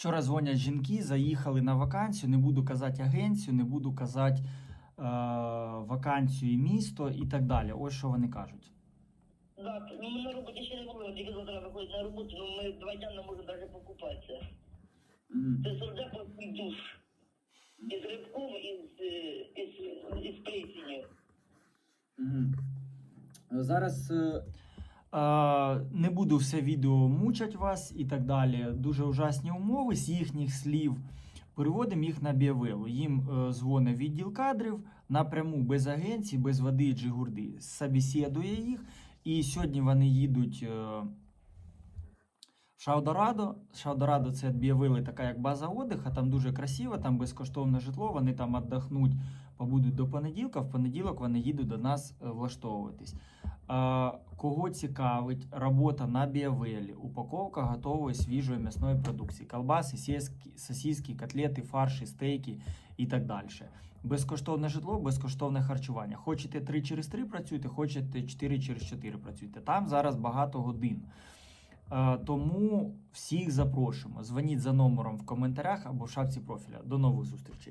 Вчора дзвонять жінки, заїхали на вакансію. Не буду казати агенцію, не буду казати е, вакансію і місто і так далі. Ось що вони кажуть. Да, ну ми на роботі ще не були, тільки завтра виходить на роботу, ну ми два дня не можемо навіть покупатися. Це сурдеповський душ. Із рибком, із, е, із, із плесенью. Мгм. Зараз е, е, не буду все відео мучать вас і так далі. Дуже ужасні умови з їхніх слів. Переводимо їх на біовелу. Їм е, дзвонить відділ кадрів напряму без агенції, без води і джигурди. Собесідує їх. І сьогодні вони їдуть е, в Шаудорадо. Шаудорадо це біовили така як база отдиха, там дуже красиво, там безкоштовне житло, вони там віддохнуть, побудуть до понеділка. В понеділок вони їдуть до нас е, влаштовуватись. Кого цікавить робота на біовелі, упаковка готової свіжої м'ясної продукції, колбаси, сосиски, котлети, фарші, стейки і так далі. Безкоштовне житло, безкоштовне харчування. Хочете 3 через 3 працюйте, хочете 4 через 4 працюйте. Там зараз багато годин. Тому всіх запрошуємо. Дзвоніть за номером в коментарях або в шапці профіля. До нових зустрічей.